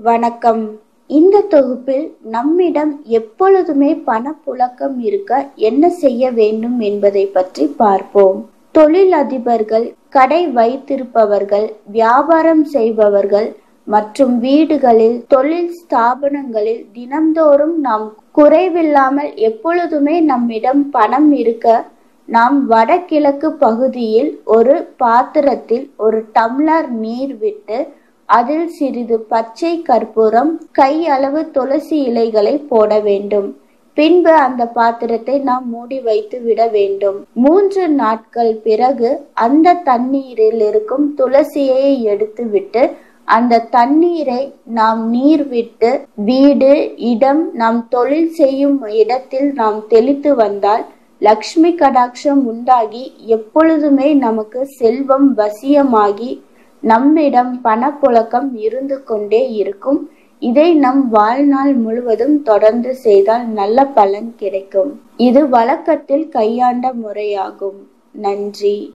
வணக்கம். இந்த தொகுப்பில் நம்மிடம் எப்பொழுதுமே பணப்புழக்கம் இருக்க என்ன செய்ய வேண்டும் என்பதை பற்றி பார்ப்போம். தொழில் அதிபர்கள் கடை வைத்திருப்பவர்கள் வியாபாரம் செய்பவர்கள் மற்றும் வீடுகளில் தொழில் ஸ்தாபனங்களில் தினம்தோறும் நாம் குறைவில்லாமல் எப்பொழுதுமே நம்மிடம் பணம் இருக்க நாம் வடகிழக்கு பகுதியில் ஒரு பாத்திரத்தில் ஒரு டம்ளர் நீர் விட்டு அதில் சிறிது பச்சை கற்பூரம் கை அளவு துளசி இலைகளை போட வேண்டும். பின்பு அந்த பாத்திரத்தை நாம் மூடி வைத்து விட வேண்டும். மூன்று நாட்கள் பிறகு அந்த தண்ணீரில் இருக்கும் துளசியை எடுத்துவிட்டு அந்த தண்ணீரை நாம் நீர் விட்டு வீடு இடம் நாம் தொழில் செய்யும் இடத்தில் நாம் தெளித்து வந்தால் லக்ஷ்மி கடாட்சம் உண்டாகி எப்பொழுதுமே நமக்கு செல்வம் வசியமாகி நம்மிடம் பணப்புழக்கம் இருந்து கொண்டே இருக்கும். இதை நம் வாழ்நாள் முழுவதும் தொடர்ந்து செய்தால் நல்ல பலன் கிடைக்கும். இது வழக்கத்தில் கையாண்ட முறையாகும். நன்றி.